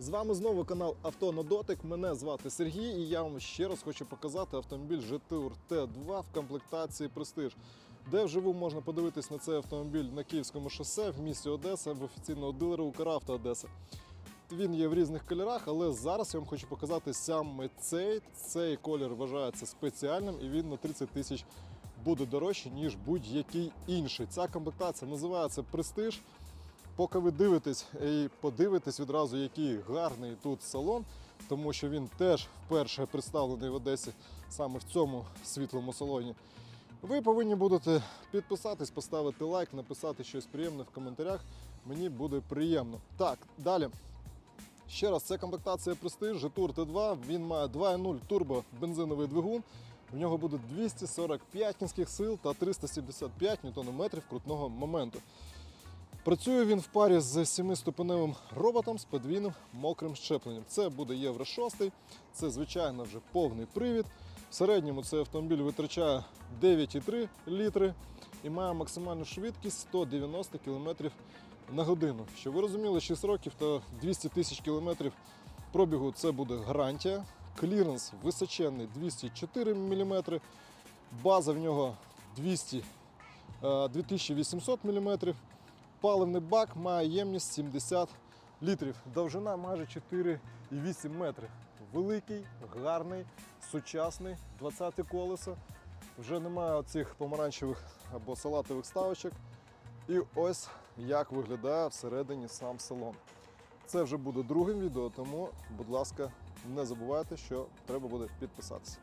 З вами знову канал Авто на дотик. Мене звати Сергій, і я вам ще раз хочу показати автомобіль Jetour T2 в комплектації Prestige. Де вживу можна подивитись на цей автомобіль на Київському шосе в місті Одеса в офіційного дилера Укравто Одеса. Він є в різних кольорах, але зараз я вам хочу показати саме цей. Цей колір вважається спеціальним і він на 30 тисяч буде дорожче, ніж будь-який інший. Ця комплектація називається Prestige. Поки ви дивитесь і подивитесь відразу, який гарний тут салон, тому що він теж вперше представлений в Одесі саме в цьому світлому салоні. Ви повинні будете підписатись, поставити лайк, написати щось приємне в коментарях. Мені буде приємно. Так, далі. Ще раз, це комплектація Prestige Jetour T2. Він має 2.0 турбо бензиновий двигун. В нього буде 245 кінських сил та 375 Нм крутного моменту. Працює він в парі з 7-ступеневим роботом з подвійним мокрим щепленням. Це буде Євро 6, це звичайно вже повний привід. В середньому цей автомобіль витрачає 9,3 літри і має максимальну швидкість 190 км на годину. Щоб ви розуміли, 6 років та 200 тисяч кілометрів пробігу це буде гарантія. Кліренс височенний 204 мм, база в нього 200, е, 2800 мм. Паливний бак має ємність 70 літрів. Довжина майже 4,8 метри. Великий, гарний, сучасний, 20 колеса. Вже немає оцих помаранчевих або салатових ставочок. І ось як виглядає всередині сам салон. Це вже буде другим відео, тому, будь ласка, не забувайте, що треба буде підписатися.